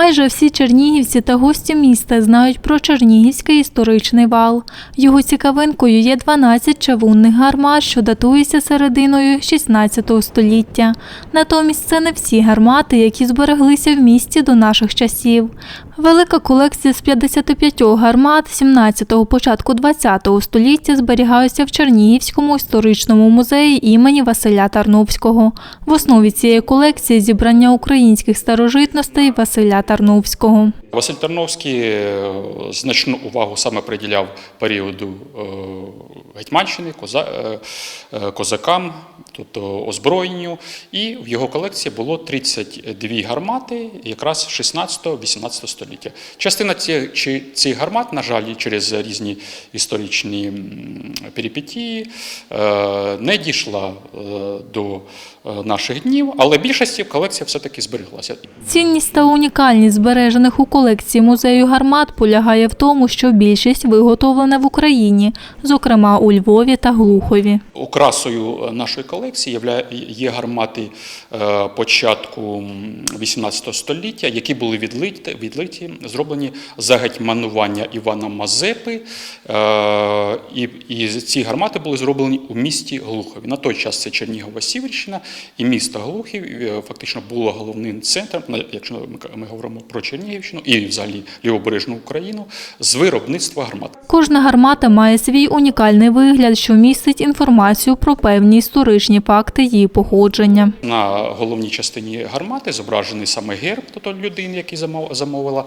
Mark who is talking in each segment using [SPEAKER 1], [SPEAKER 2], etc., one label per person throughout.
[SPEAKER 1] Майже всі чернігівці та гості міста знають про Чернігівський історичний вал. Його цікавинкою є 12 чавунних гармат, що датуються серединою 16 століття. Натомість це не всі гармати, які збереглися в місті до наших часів. Велика колекція з 55 гармат 17-го, початку 20-го століття зберігається в Чернігівському історичному музеї імені Василя Тарновського. В основі цієї колекції зібрання українських старожитностей Василя Тарновського.
[SPEAKER 2] Василь Тарновський е, значну увагу саме приділяв періоду е, Гетьманщини, е, козакам, тобто озброєнню. І в його колекції було 32 гармати якраз 16-18 століття. Частина цих, гармат, на жаль, через різні історичні перипетії не дійшла до наших днів, але більшості колекція все-таки збереглася.
[SPEAKER 1] Цінність та унікальність збережених у колекції музею гармат полягає в тому, що більшість виготовлена в Україні, зокрема у Львові та Глухові.
[SPEAKER 2] Окрасою нашої колекції є гармати е, початку 18 століття, які були відлиті, відлиті зроблені за гетьманування Івана Мазепи. Е, І, і ці гармати були зроблені у місті Глухові. На той час це Чернігова Сіверщина, і місто Глухів е, фактично було головним центром, якщо ми, ми говоримо про Чернігівщину і взагалі лівобережну Україну, з виробництва гармат.
[SPEAKER 1] Кожна гармата має свій унікальний вигляд, що містить інформацію про певні історичні факти її походження.
[SPEAKER 2] На головній частині гармати зображений саме герб тобто людини, який замов- замовила.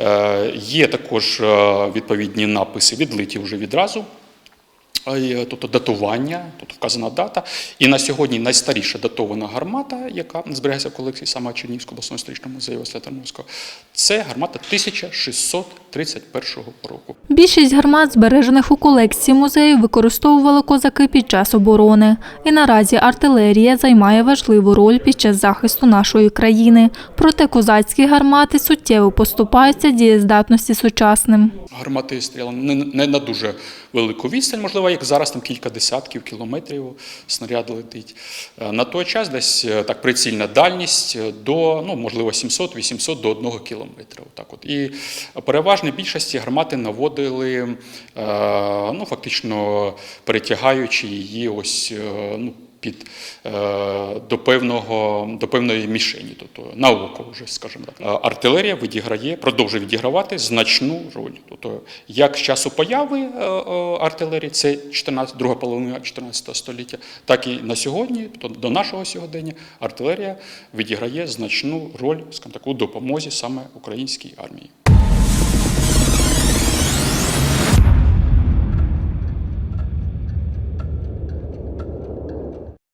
[SPEAKER 2] Е, Є також е, відповідні написи, відлиті вже відразу. Тобто датування, тут вказана дата. І на сьогодні найстаріша датована гармата, яка зберігається в колекції саме Чернігівського обласного історичного музею Василя Тарновського, це гармата 1631 року.
[SPEAKER 1] Більшість гармат, збережених у колекції музею, використовували козаки під час оборони. І наразі артилерія займає важливу роль під час захисту нашої країни. Проте козацькі гармати суттєво поступаються дієздатності сучасним.
[SPEAKER 2] Гармати стріляли не, не на дуже велику відстань, можливо, як зараз там кілька десятків кілометрів снаряд летить. Е, На той час десь е, так прицільна дальність до, ну, можливо, 700-800 до 1 кілометра. Отак от. І переважно більшості гармати наводили, е, ну, фактично перетягаючи її ось, е, ну, під, е, до, певного, до певної мішені, тобто на око, вже, скажімо так. Артилерія відіграє, продовжує відігравати значну роль. Тобто, як з часу появи артилерії, це 14, друга половина 14 століття, так і на сьогодні, тобто до нашого сьогодення, артилерія відіграє значну роль скажімо так, у допомозі саме українській армії.